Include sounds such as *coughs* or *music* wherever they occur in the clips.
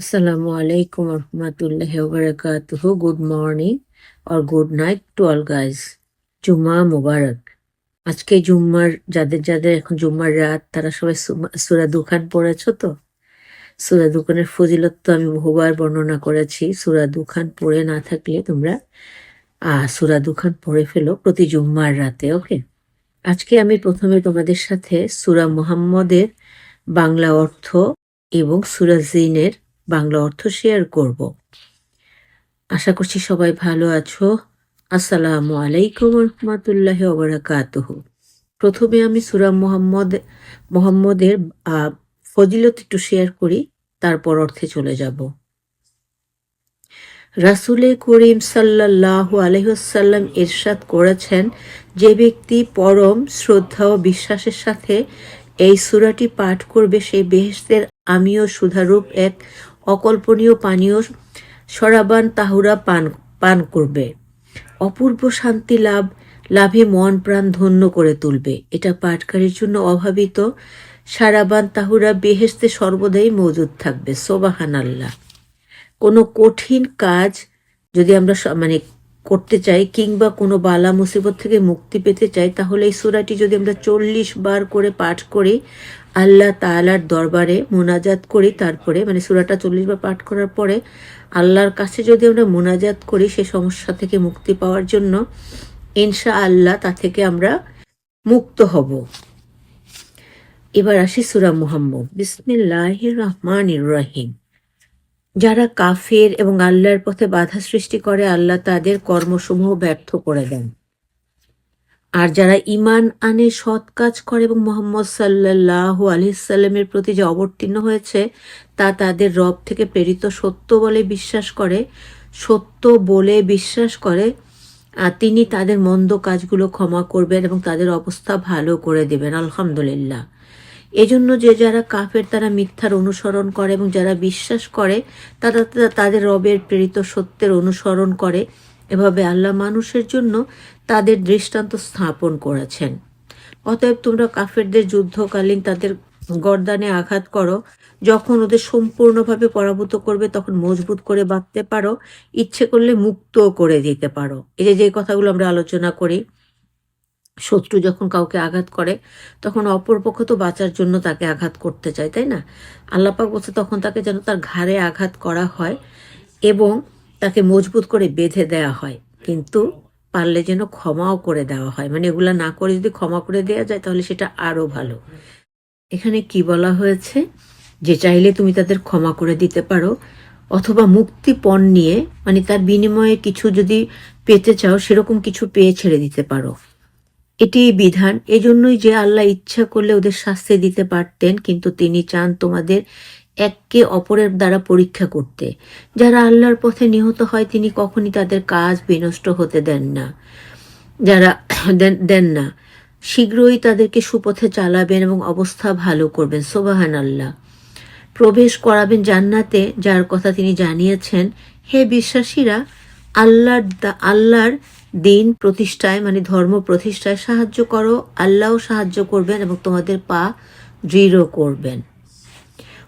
Assalamu আলাইকুম warahmatullahi wabarakatuh. Good morning or good night to all guys. জুম্মা মুবারক আজকে জুম্মার, যাদের যাদের এখন জুম্মার রাত, তারা সবাই সূরা দুখান পড়েছো তো সুরা দুখানের ফজিলত তো আমি বহুবার বর্ণনা করেছি সুরা দুখান পড়ে না থাকলে তোমরা সূরা দুখান পড়ে ফেলো প্রতি জুম্মার রাতে, ওকে আজকে আমি প্রথমে তোমাদের সাথে সুরা মুহাম্মদের বাংলা অর্থ এবং সূরা জিনের বাংলা অর্থ শেয়ার করব। আশা করছি সবাই ভালো আছো। আসসালামু আলাইকুম রহমতুল্লাহ ওবরাকাতুহ। প্রথমে আমি সুরা মোহাম্মদ, মোহাম্মদের ফজিলত একটু শেয়ার করি, তারপর অর্থে চলে যাব। রাসুলে করিম সাল্লাহ আলহ্লাম ইরশাদ করেছেন, যে ব্যক্তি পরম শ্রদ্ধা ও বিশ্বাসের সাথে এই সুরাটি পাঠ করবে সেই বেহেশতের আমিও সুধারূপ এক অকল্পনীয় পানীয় সরাবান তাহুরা পান পান করবে। অপূর্ব শান্তি লাভ, লাভে মন প্রাণ ধন্য করে তুলবে। এটা পাঠকারীর জন্য অভাবিত। সারাবান তাহুরা বেহেশতে সর্বদাই মজুদ থাকবে। সোবাহান আল্লাহ কোনো কঠিন কাজ যদি আমরা মানে করতে চাই কিংবা কোনো বালা মুসিবত থেকে মুক্তি পেতে চাই, তাহলে এই সূরাটি যদি আমরা চল্লিশ বার করে পাঠ করি আল্লাহ তাআলার দরবারে মোনাজাত করি, তারপরে মানে সুরাটা চল্লিশ বার পাঠ করার পরে আল্লাহর কাছে যদি আমরা মোনাজাত করি, সে সমস্যা থেকে মুক্তি পাওয়ার জন্য ইনশা আল্লাহ তা থেকে আমরা মুক্ত হব। এবার আসি সুরা মুহাম্মদ। বিসমিল্লাহির রহমানির রহিম। যারা কাফের এবং আল্লাহর পথে বাধা সৃষ্টি করে, আল্লাহ তাদের কর্মসমূহ ব্যর্থ করে দেন। আর যারা ইমান আনে, সৎ কাজ করে এবং মোহাম্মদ সাল্লাহ আলহিসাল্লামের প্রতি যে অবতীর্ণ হয়েছে, তা তাদের রব থেকে প্রেরিত সত্য বলে বিশ্বাস করে, সত্য বলে বিশ্বাস করে, আর তিনি তাদের মন্দ কাজগুলো ক্ষমা করবেন এবং তাদের অবস্থা ভালো করে দেবেন, আলহামদুলিল্লাহ। এজন্য যে যারা কাফের, তারা মিথ্যার অনুসরণ করে এবং যারা বিশ্বাস করে, তারা তাদের রবের প্রেরিত সত্যের অনুসরণ করে। এভাবে আল্লাহ মানুষের জন্য তাদের দৃষ্টান্ত স্থাপন করেছেন। অতএব তোমরা কাফেরদের যুদ্ধকালীন তাদের গর্দানে আঘাত করো। যখন ওদের সম্পূর্ণভাবে পরাভূত করবে, তখন মজবুত করে বাঁধতে পারো, ইচ্ছে করলে মুক্তও করে দিতে পারো। এই যে যে কথাগুলো আমরা আলোচনা করি, শত্রু যখন কাউকে আঘাত করে, তখন অপরপক্ষ তো বাঁচার জন্য তাকে আঘাত করতে চায়, তাই না? আল্লাপাক বলছে, তখন তাকে যেন তার ঘাড়ে আঘাত করা হয় এবং তাকে মজবুত করে বেঁধে দেওয়া হয়। কিন্তু পারলে যেন ক্ষমাও করে দেওয়া হয়। মানে এগুলা না করে যদি ক্ষমা করে দেওয়া যায়, তাহলে সেটা আরও ভালো। এখানে কি বলা হয়েছে? যে চাইলে তুমি তাদের ক্ষমা করে দিতে পারো, অথবা মুক্তিপণ নিয়ে মানে তার বিনিময়ে কিছু যদি পেতে চাও, সেরকম কিছু পেয়ে ছেড়ে দিতে পারো। এটি বিধান। এজন্যই যে আল্লাহ ইচ্ছা করলে ওদের শাস্তি দিতে পারতেন, কিন্তু তিনি চান তোমাদের এককে অপরের দ্বারা পরীক্ষা করতে। যারা আল্লাহর পথে নিহত হয়, তিনি কখনই তাদের কাজ বিনষ্ট হতে দেন না। যারা *coughs* দেন না। শীঘ্রই তাদেরকে সুপথে চালাবেন এবং অবস্থা ভালো করবেন। সোবাহান আল্লাহ প্রবেশ করাবেন জান্নাতে, যার কথা তিনি জানিয়েছেন, হে বিশ্বাসীরা, আল্লাহর আল্লাহর দিন প্রতিষ্ঠায় মানে ধর্ম প্রতিষ্ঠায় সাহায্য করো। আল্লাহও সাহায্য করবেন এবং তোমাদের পা দৃঢ় করবেন।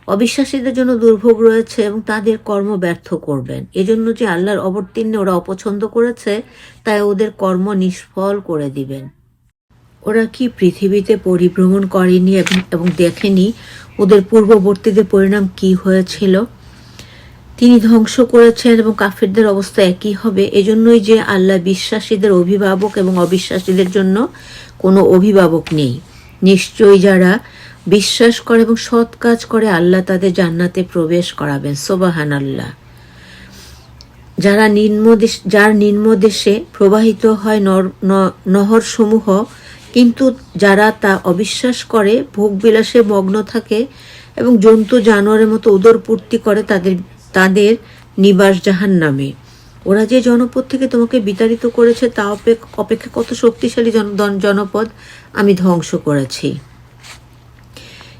অবিশ্বাসীদের জন্য দুর্ভোগ রয়েছে এবং তাদের কর্ম ব্যর্থ করবেন। এজন্য যে আল্লাহর অবতীর্ণে ওরা অপছন্দ করেছে, তাই ওদের কর্ম নিষ্ফল করে দিবেন। ওরা কি পৃথিবীতে পরিভ্রমণ করেনি এবং দেখেনি ওদের পূর্ববর্তীদের পরিণাম কি হয়েছিল? তিনি ধ্বংস করেছেন এবং কাফেরদের অবস্থা একই হবে। এজন্যই যে আল্লাহ বিশ্বাসীদের অভিভাবক এবং অবিশ্বাসীদের জন্য কোনো অভিভাবক নেই। নিশ্চয়ই যারা বিশ্বাস করে এবং সৎ কাজ করে আল্লাহ তাদের জান্নাতে প্রবেশ করাবেন। সোবাহান আল্লাহ যারা নিম্নদেশ যার নিম্নদেশে প্রবাহিত হয় নর- ন- নহরসমূহ, কিন্তু যারা তা অবিশ্বাস করে, ভোগবিলাসে মগ্ন থাকে এবং জন্তু জানোয়ারের মতো উদরপূর্তি করে তাদের তাদের নিবাস জাহান নামে ওরা যে জনপদ থেকে তোমাকে বিতাড়িত করেছে তা অপেক- অপেক্ষা কত শক্তিশালী জন- জন- জনপদ আমি ধ্বংস করেছি।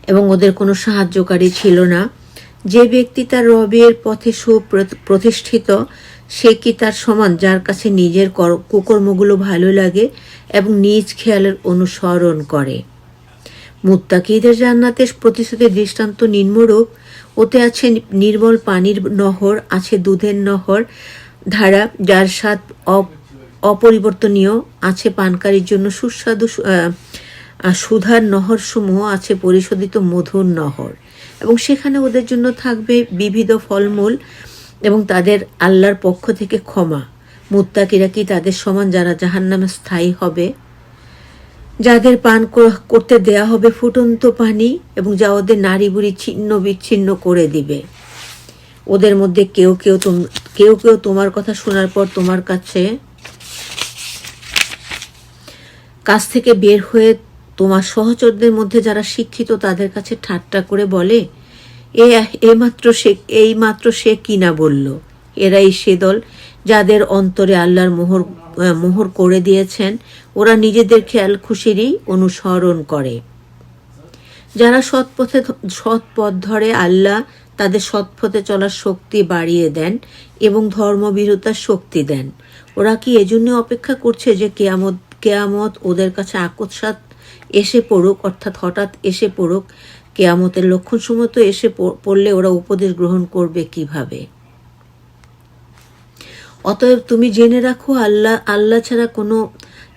এবং ওদের কোনো সাহায্যকারী ছিল না। যে ব্যক্তি তার রবের পথে সুপ্রতিষ্ঠিত, সে কি তার সমান যার কাছে নিজের কর- কুকর্মগুলো ভালো লাগে এবং নিজ খেয়ালের অনুসরণ করে? মুত্তাকিদের জান্নাতের প্রতিশ্রুতির দৃষ্টান্ত নিম্নরূপ। ওতে আছে নির্মল পানির নহর, আছে দুধের নহর ধারা যার স্বাদ অপ- অপরিবর্তনীয়, আছে পানকারীর জন্য সুস্বাদু আহ, সুধার নহর সমূহ আছে পরিশোধিত মধুর নহর। এবং সেখানে ওদের জন্য থাকবে বিবিধ ফলমূল এবং তাদের আল্লাহর পক্ষ থেকে ক্ষমা। মুত্তাকিরা কি তাদের সমান যারা জাহান্নামে স্থায়ী হবে? যাদের পান করতে দেয়া হবে ফুটন্ত পানি এবং যা ওদের নারী বুড়ি ছিন্ন বিচ্ছিন্ন করে দিবে। ওদের মধ্যে কেউ কেউ কেউ কেউ তোমার কথা শোনার পর তোমার কাছে কাছ থেকে বের হয়ে তোমার সহচরদের মধ্যে যারা শিক্ষিত, তাদের কাছে ঠাট্টা করে বলে, এ এমাত্র সে, এই মাত্র সে কিনা বলল? এরাই সে দল যাদের অন্তরে আল্লাহর মোহর মোহর করে দিয়েছেন। ওরা নিজেদের খেয়াল খুশিরই অনুসরণ করে। যারা সৎ পথে, সৎ পথ ধরে আল্লাহ তাদের সৎ পথে চলার শক্তি বাড়িয়ে দেন এবং ধর্মবিরতার শক্তি দেন। ওরা কি এজন্য অপেক্ষা করছে যে কেয়ামত কেয়ামত ওদের কাছে আকস্মাত এসে পড়ুক, অর্থাৎ হঠাৎ এসে পড়ুক, কেয়ামতের লক্ষণ সময় তো এসে পড়লে ওরা উপদেশ গ্রহণ করবে কীভাবে? অতএব তুমি জেনে রাখো, আল্লাহ আল্লাহ ছাড়া কোনো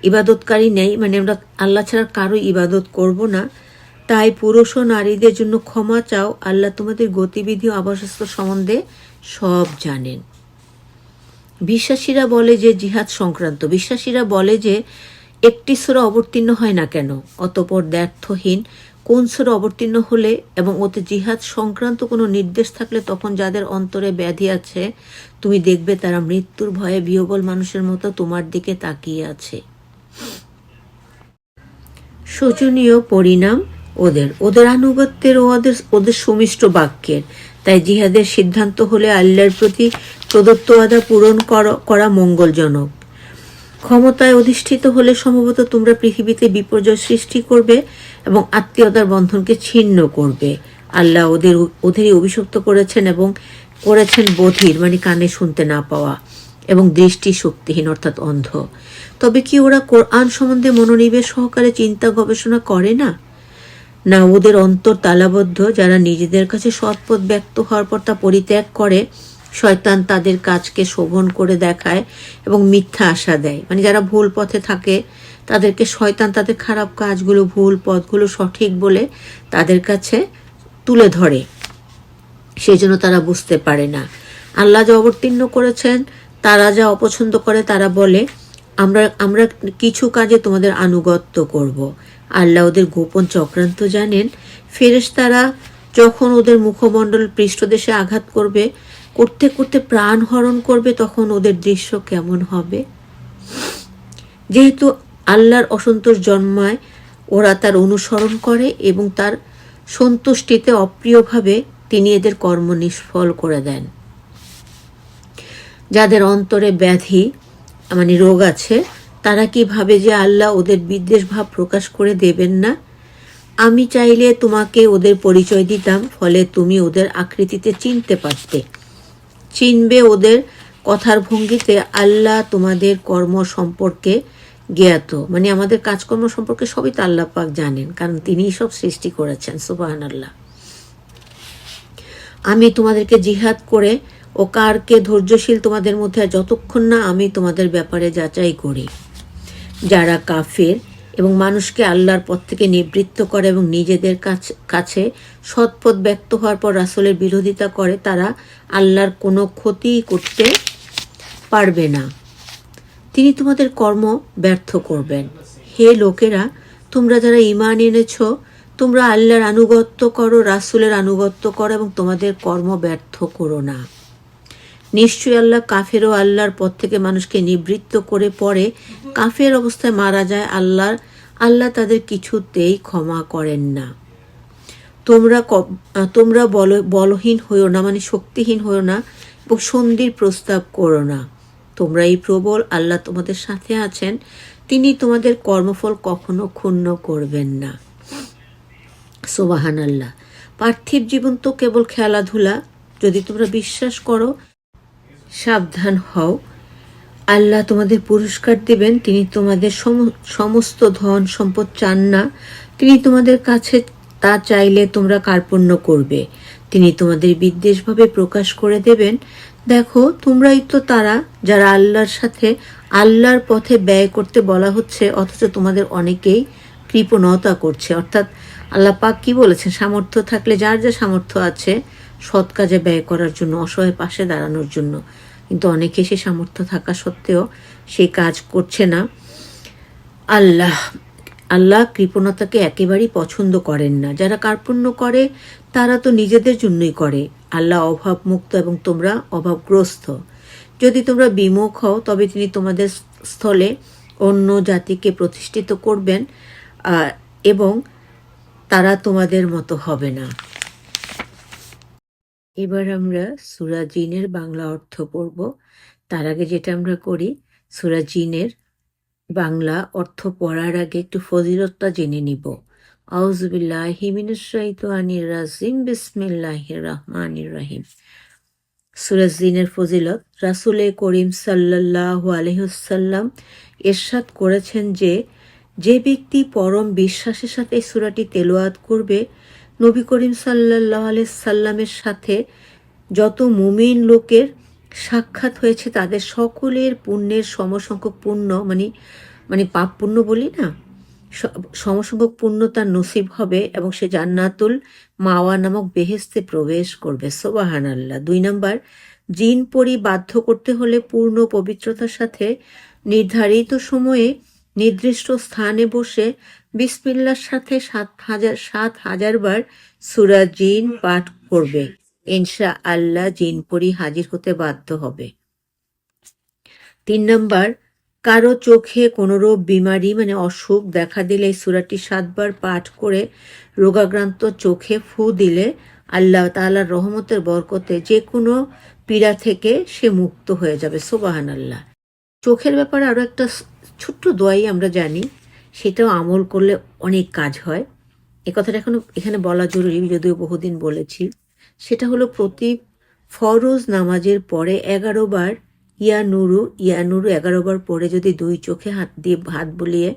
ইবাদতকারী নেই মানে আমরা আল্লাহ ছাড়া কারও ইবাদত করব না। তাই পুরুষ ও নারীদের জন্য ক্ষমা চাও, আল্লাহ তোমাদের গতিবিধি ও আবাসস্থল সম্বন্ধে সব জানেন। বিশ্বাসীরা বলে যে জিহাদ সংক্রান্ত। বিশ্বাসীরা বলে যে একটি সুরা অবতীর্ণ হয় না কেন? অতপর দ্ব্যর্থহীন কোন সুরা অবতীর্ণ হলে এবং ওতে জিহাদ সংক্রান্ত কোনো নির্দেশ থাকলে তখন যাদের অন্তরে ব্যাধি আছে, তুমি দেখবে তারা মৃত্যুর ভয়ে বিহবল মানুষের মতো তোমার দিকে তাকিয়ে আছে। শোচনীয় পরিণাম ওদের। ওদের আনুগত্যের ওদের ওদের সুমিষ্ট বাক্যের। তাই জিহাদের সিদ্ধান্ত হলে আল্লাহর প্রতি প্রদত্ত আদা পূরণ করা মঙ্গলজনক। ক্ষমতায় অধিষ্ঠিত হলে সম্ভবত তোমরা পৃথিবীতে বিপর্যয় সৃষ্টি করবে এবং আত্মীয়তার বন্ধনকে ছিন্ন করবে। আল্লাহ ওদের ওদেরই অভিশপ্ত করেছেন এবং করেছেন বধির মানে কানে শুনতে না পাওয়া এবং দৃষ্টি শক্তিহীন, অর্থাৎ অন্ধ। তবে কি ওরা কোরআন সম্বন্ধে মনোনিবেশ সহকারে চিন্তা গবেষণা করে না? না, ওদের অন্তর তালাবদ্ধ। যারা নিজেদের কাছে সৎপথ ব্যক্ত হওয়ার পর তা পরিত্যাগ করে শয়তান তাদের কাজকে শোভন করে দেখায় এবং মিথ্যা আশা দেয়। মানে যারা ভুল পথে থাকে, তাদেরকে শয়তান তাদের খারাপ কাজগুলো, ভুল পথগুলো সঠিক বলে তাদের কাছে তুলে ধরে। সেই জন্য তারা বুঝতে পারে না। আল্লাহ যা অবতীর্ণ করেছেন, তারা যা অপছন্দ করে, তারা বলে, আমরা আমরা কিছু কাজে তোমাদের আনুগত্য করব। আল্লাহ ওদের গোপন চক্রান্ত জানেন। ফেরেশতারা যখন ওদের মুখমণ্ডল পৃষ্ঠদেশে আঘাত করবে, করতে করতে প্রাণ হরণ করবে, তখন ওদের দৃশ্য কেমন হবে? যেহেতু আল্লাহর অসন্তোষ জন্মায়, ওরা তার অনুসরণ করে এবং তার সন্তুষ্টিতে অপ্রিয়ভাবে তিনি এদের কর্ম নিষ্ফল করে দেন। যাদের অন্তরে ব্যাধি মানে রোগ আছে, তারা কি ভাবে যে আল্লাহ ওদের বিদ্বেষ ভাব প্রকাশ করে দেবেন না আমি চাইলে তোমাকে ওদের পরিচয় দিতাম, ফলে তুমি ওদের আকৃতিতে চিনতে পারতে। চিনবে ওদের কথার ভঙ্গিতে আল্লাহ তোমাদের কর্ম সম্পর্কে জ্ঞাত। মানে আমাদের কাজকর্ম সম্পর্কে সবই তো আল্লাহ পাক জানেন, কারণ তিনিই সব সৃষ্টি করেছেন সুবাহান আল্লাহ আমি তোমাদেরকে জিহাদ করে ও কারকে ধৈর্যশীল তোমাদের মধ্যে যতক্ষণ না আমি তোমাদের ব্যাপারে যাচাই করি, যারা কাফের এবং মানুষকে আল্লাহর পথ থেকে নিবৃত্ত করে এবং নিজেদের কাছ- সৎপথ ব্যক্ত হওয়ার পর রাসূলের বিরোধিতা করে, তারা আল্লাহর কোনো ক্ষতি করতে পারবে না। তিনি তোমাদের কর্ম ব্যর্থ করবেন। হে লোকেরা, তোমরা যারা ইমান এনেছ, তোমরা আল্লাহর আনুগত্য করো, রাসূলের আনুগত্য করো এবং তোমাদের কর্ম ব্যর্থ করো না। নিশ্চয়ই আল্লাহ কাফের ও আল্লাহর পথ থেকে মানুষকে নিবৃত্ত করে পরে কাফের অবস্থায় মারা যায় আল্লাহর। আল্লাহ তাদের কিছুতেই ক্ষমা করেন না। তোমরা তোমরা বল বলহীন হইও না মানে শক্তিহীন হইও না এবং সন্ধির প্রস্তাব করো না। তোমরা এই প্রবল, আল্লাহ তোমাদের সাথে আছেন। তিনি তোমাদের কর্মফল কখনো ক্ষুণ্ণ করবেন না। সোবাহান আল্লাহ পার্থিব জীবন তো কেবল খেলাধুলা। যদি তোমরা বিশ্বাস করো সাবধান হও। আল্লাহ তোমাদের পুরস্কার দেবেন, তিনি তোমাদের সম- সমস্ত ধন সম্পদ চান না। তিনি তোমাদের কাছে তা চাইলে তোমরা কার্পণ্য করবে। তিনি তোমাদের বিদ্বেষভাবে প্রকাশ করে দেবেন। দেখো, তোমরাই তো তারা, যারা আল্লাহর সাথে, আল্লাহর পথে ব্যয় করতে বলা হচ্ছে, অথচ তোমাদের অনেকেই কৃপণতা করছে। অর্থাৎ আল্লাহ পাক কি বলেছেন? সামর্থ্য থাকলে যার যা সামর্থ্য আছে, সৎ কাজে ব্যয় করার জন্য, অসহায় পাশে দাঁড়ানোর জন্য। কিন্তু অনেকে সে সামর্থ্য থাকা সত্ত্বেও সেই কাজ করছে না। আল্লাহ আল্লাহ কৃপণতাকে একেবারেই পছন্দ করেন না। যারা কার্পণ্য করে, তারা তো নিজেদের জন্যই করে। আল্লাহ অভাবমুক্ত এবং তোমরা অভাবগ্রস্ত। যদি তোমরা বিমুখ হও, তবে তিনি তোমাদের স্থলে অন্য জাতিকে প্রতিষ্ঠিত করবেন এবং তারা তোমাদের মতো হবে না। এবার আমরা সুরা জিনের বাংলা অর্থ পড়ব। তার আগে যেটা আমরা করি সুরা জিনের বাংলা অর্থ পড়ার আগে একটু ফজিলতটা জেনে নিব। আউজবিল্লাহি মিনাশ শাইতানির রাজিম, বিসমিল্লাহির রহমানির রহিম। সূরা জিনের ফজিলত, রাসূলে করিম সাল্লাল্লাহু আলাইহি ওয়াসাল্লাম ইরশাদ করেছেন যে যে ব্যক্তি পরম বিশ্বাসের সাথে সুরাটি তেলোয়াত করবে নবী করিম আলাইহি সাল্লামের সাথে যত মুমিন লোকের সাক্ষাৎ হয়েছে, তাদের সকলের পুণ্যের সমসংখ্যক পুণ্য মানে মানে পাপ পুণ্য বলি না সমসংখ্যক পুণ্য তার নসিব হবে এবং সে জান্নাতুল মাওয়া নামক বেহেস্তে প্রবেশ করবে। সোবাহান আল্লাহ দুই নম্বর, জিন পরি বাধ্য করতে হলে পূর্ণ পবিত্রতার সাথে নির্ধারিত সময়ে নির্দিষ্ট স্থানে বসে বিসমিল্লার সাথে সাত হাজার সাত হাজার বার সুরা জিন পাঠ করবে। ইনশা আল্লাহ জিন পরি হাজির হতে বাধ্য হবে। তিন নম্বর, কারও চোখে কোনো রোগ, বিমারি মানে অসুখ দেখা দিলে সুরাটি সাতবার পাঠ করে রোগাক্রান্ত চোখে ফু দিলে আল্লাহ তাআলার রহমতের বরকতে যে কোনো পীড়া থেকে সে মুক্ত হয়ে যাবে। সোবাহান আল্লাহ চোখের ব্যাপারে আরও একটা ছোট্ট দোয়াই আমরা জানি, সেটাও আমল করলে অনেক কাজ হয়। এ কথাটা এখনও, এখানে বলা জরুরি যদিও বহুদিন বলেছি। সেটা হলো প্রতি ফরজ নামাজের পরে এগারো বার ইয়া নুরু ইয়া নুরু এগারো বার পরে যদি দুই চোখে হাত দিয়ে, হাত বুলিয়ে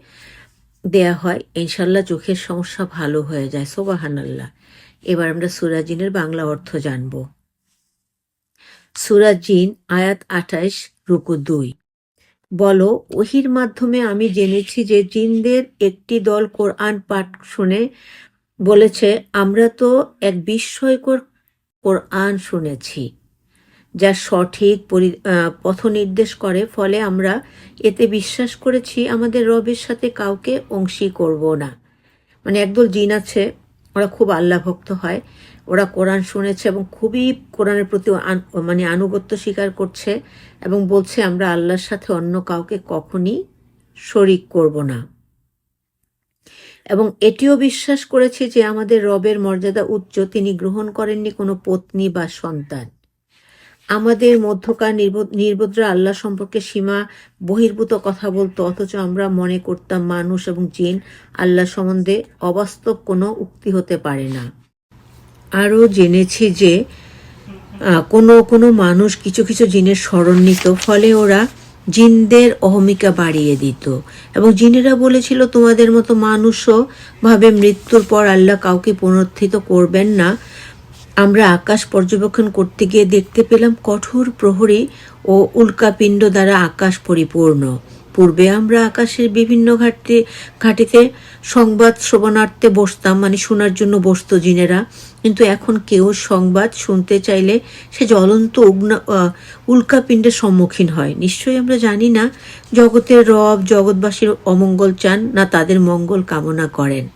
দেয়া হয় ইনশাল্লাহ চোখের সমস্যা ভালো হয়ে যায়। সোবাহান আল্লাহ এবার আমরা সুরাজিনের বাংলা অর্থ জানব। সুরাজিন আয়াত আঠাইশ রুকু দুই। বলো, ওহির মাধ্যমে আমি জেনেছি যে জিনদের একটি দল কোরআন পাঠ শুনে বলেছে, আমরা তো এক বিস্ময়কর কোরআন শুনেছি, যা সঠিক পথ নির্দেশ করে। ফলে আমরা এতে বিশ্বাস করেছি, আমাদের রবের সাথে কাউকে অংশী করব না। মানে একদল জিন আছে, ওরা খুব আল্লাহ ভক্ত হয়। ওরা কোরআন শুনেছে এবং খুবই কোরআনের প্রতি মানে আনুগত্য স্বীকার করছে এবং বলছে, আমরা আল্লাহর সাথে অন্য কাউকে কখনই শরিক করব না। এবং এটিও বিশ্বাস করেছি যে আমাদের রবের মর্যাদা উচ্চ, তিনি গ্রহণ করেননি কোনো পত্নী বা সন্তান। আমাদের মধ্যকার নির্বোধ- নির্বোধরা আল্লাহ সম্পর্কে সীমা বহির্ভূত কথা বলতো, অথচ আমরা মনে করতাম মানুষ এবং জিন আল্লাহ সম্বন্ধে অবাস্তব কোনো উক্তি হতে পারে না। আরও জেনেছি যে কোনো কোনো মানুষ কিছু কিছু জিনের স্মরণ নিত, ফলে ওরা জিনদের অহমিকা বাড়িয়ে দিত। এবং জিনেরা বলেছিল, তোমাদের মতো মানুষও ভাবে মৃত্যুর পর আল্লাহ কাউকে পুনরুত্থিত করবেন না। আমরা আকাশ পর্যবেক্ষণ করতে গিয়ে দেখতে পেলাম কঠোর প্রহরী ও উল্কাপিণ্ড দ্বারা আকাশ পরিপূর্ণ। পূর্বে আমরা আকাশের বিভিন্ন ঘাটে ঘাটিতে সংবাদ শ্রবণার্থে বসতাম মানে শোনার জন্য বসতো জিনেরা। কিন্তু এখন কেউ সংবাদ শুনতে চাইলে সে জ্বলন্ত উগ্ন- উল্কাপিণ্ডের সম্মুখীন হয়। নিশ্চয়ই আমরা জানি না জগতের রব, জগৎবাসীর অমঙ্গল চান, না তাদের মঙ্গল কামনা করেন।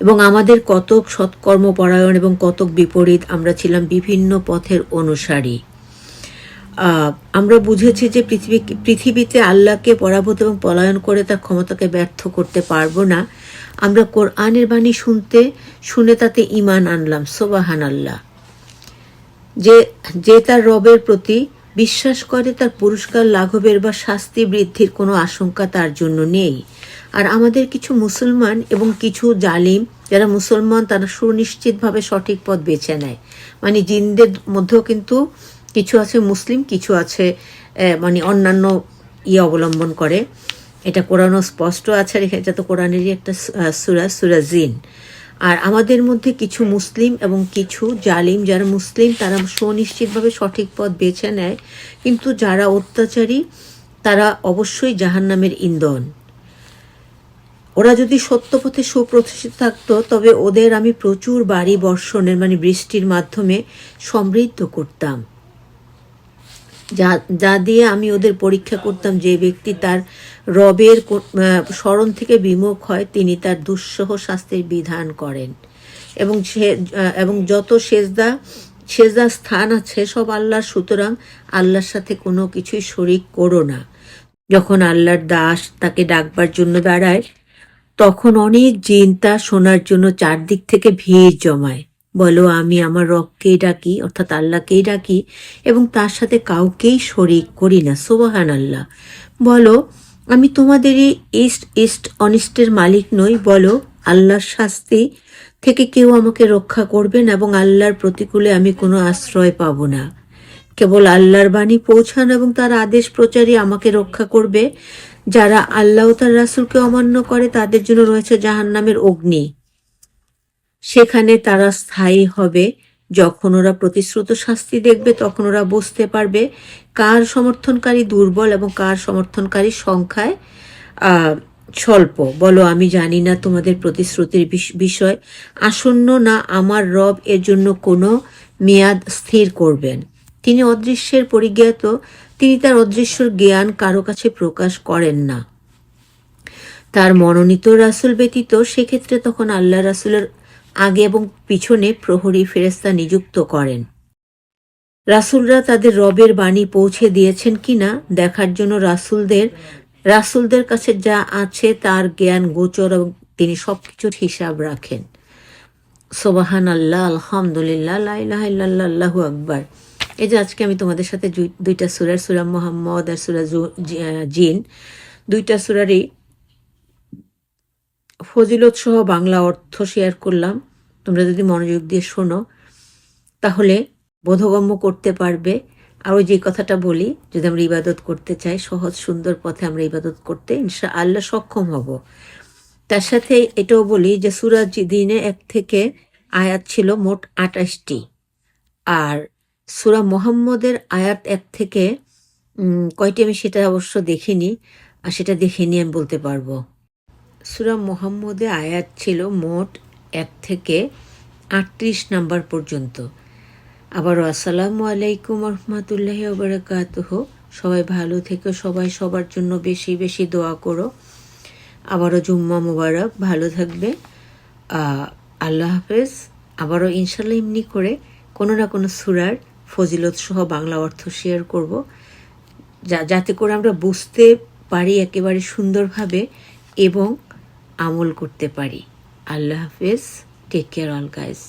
এবং আমাদের কতক সৎকর্মপরায়ণ এবং কতক বিপরীত, আমরা ছিলাম বিভিন্ন পথের অনুসারী। আমরা বুঝেছি যে পৃথিবী পৃথিবীতে আল্লাহকে পরাভূত এবং পলায়ন করে তার ক্ষমতাকে ব্যর্থ করতে পারব না। আমরা কোরআনের বাণী শুনতে, শুনে তাতে ইমান আনলাম সোবাহান আল্লাহ যে যে তার রবের প্রতি বিশ্বাস করে, তার পুরস্কার, লাঘবের বা শাস্তি বৃদ্ধির কোনো আশঙ্কা তার জন্য নেই। আর আমাদের কিছু মুসলমান এবং কিছু জালিম, যারা মুসলমান, তারা সুনিশ্চিতভাবে সঠিক পথ বেছে নেয়। মানে জিনদের মধ্যেও কিন্তু কিছু আছে মুসলিম, কিছু আছে মানে অন্যান্য ইয়ে অবলম্বন করে। এটা কোরআনও স্পষ্ট আছে, এটা তো কোরআনেরই একটা সুরা সুরা জিন। আর আমাদের মধ্যে কিছু মুসলিম এবং কিছু জালিম, যারা মুসলিম, তারা সুনিশ্চিতভাবে সঠিক পথ বেছে নেয়। কিন্তু যারা অত্যাচারী, তারা অবশ্যই জাহান্নামের ইন্ধন। ওরা যদি সত্য পথে সুপ্রতিষ্ঠিত থাকতো, তবে ওদের আমি প্রচুর বাড়ি বর্ষণের মানে বৃষ্টির মাধ্যমে সমৃদ্ধ করতাম। যা যা দিয়ে আমি ওদের পরীক্ষা করতাম, যে ব্যক্তি তার রবের স্মরণ থেকে বিমুখ হয়, তিনি তার দুঃসহ শাস্তির বিধান করেন। এবং সে এবং যত সেজদা সেজদা স্থান আছে সব আল্লাহর, সুতরাং আল্লাহর সাথে কোনো কিছুই শরিক করো না। যখন আল্লাহর দাস তাকে ডাকবার জন্য দাঁড়ায়, তখন অনেক জিন তা শোনার জন্য চারদিক থেকে ভিড় জমায়। বলো, আমি আমার রবকেই ডাকি, অর্থাৎ আল্লাহকেই ডাকি, এবং তার সাথে কাউকেই শরিক করি না সোবাহান আল্লাহ বলো, আমি তোমাদের এই ইস্ট ইস্ট অনিষ্টের মালিক নই, বলো, আল্লাহর শাস্তি থেকে কেউ আমাকে রক্ষা করবেন এবং আল্লাহর প্রতিকূলে আমি কোনো আশ্রয় পাব না। কেবল আল্লাহর বাণী পৌঁছান, এবং তার আদেশ প্রচারই আমাকে রক্ষা করবে। যারা আল্লাহ তার রাসুলকে অমান্য করে, তাদের জন্য রয়েছে জাহান্নামের অগ্নি। সেখানে তারা স্থায়ী হবে। যখন ওরা প্রতিশ্রুত শাস্তি দেখবে, তখন ওরা বুঝতে পারবে কার সমর্থনকারী দুর্বল এবং কার সমর্থনকারী সংখ্যায় স্বল্প। বলো, আমি জানি না তোমাদের প্রতিশ্রুতির বিষ- বিষয়। আসন্ন না আমার রব এর জন্য কোনো মেয়াদ স্থির করবেন। তিনি অদৃশ্যের পরিজ্ঞাত, তিনি তার অদৃশ্যর জ্ঞান কারও কাছে প্রকাশ করেন না। তার মনোনীত রাসুল ব্যতীত, সেক্ষেত্রে তখন আল্লাহ রাসূলের আগে এবং পিছনে প্রহরী ফেরেস্তা নিযুক্ত করেন। রাসূলরা তাদের রবের বাণী পৌঁছে দিয়েছেন কিনা দেখার জন্য রাসূলদের রাসূলদের কাছে যা আছে তার জ্ঞান গোচর এবং তিনি সবকিছুর হিসাব রাখেন। সোবাহান আল্লাহ আলহামদুলিল্লাহ আল্লাহু আকবার। এই যে আজকে আমি তোমাদের সাথে দুইটা সুরার, সুরা মোহাম্মদ আর সুরা জিন, দুইটা সুরারই ফজিলত সহ বাংলা অর্থ শেয়ার করলাম। তোমরা যদি মনোযোগ দিয়ে শোনো, তাহলে বোধগম্য করতে পারবে। আর ওই যে কথাটা বলি, যদি আমরা ইবাদত করতে চাই, সহজ সুন্দর পথে আমরা ইবাদত করতে ইনশা আল্লাহ সক্ষম হব। তার সাথে এটাও বলি যে সুরাজ দিনে এক থেকে আয়াত ছিল মোট আটাশটি আর সুরা মোহাম্মদের আয়াত এক থেকে কয়টি আমি সেটা অবশ্য দেখিনি, আর সেটা দেখে নিয়ে আমি বলতে পারব। সুরা মোহাম্মদে আয়াত ছিল মোট এক থেকে আটত্রিশ নাম্বার পর্যন্ত। আবারও আসসালামু আলাইকুম রহমতুল্লাহ ওবরাকাতুহ সবাই ভালো থেকো, সবাই সবার জন্য বেশি বেশি দোয়া করো। আবারও জুম্মা মুবারক, ভালো থাকবে। আল্লাহ হাফেজ। আবারও ইনশাল্লাহ এমনি করে কোনো না কোনো সুরার ফজিলত সহ বাংলা অর্থ শেয়ার করব। যা, যাতে করে আমরা বুঝতে পারি একেবারে সুন্দরভাবে এবং আমল করতে পারি। আল্লাহ হাফেজ টেক কেয়ার অল গাইস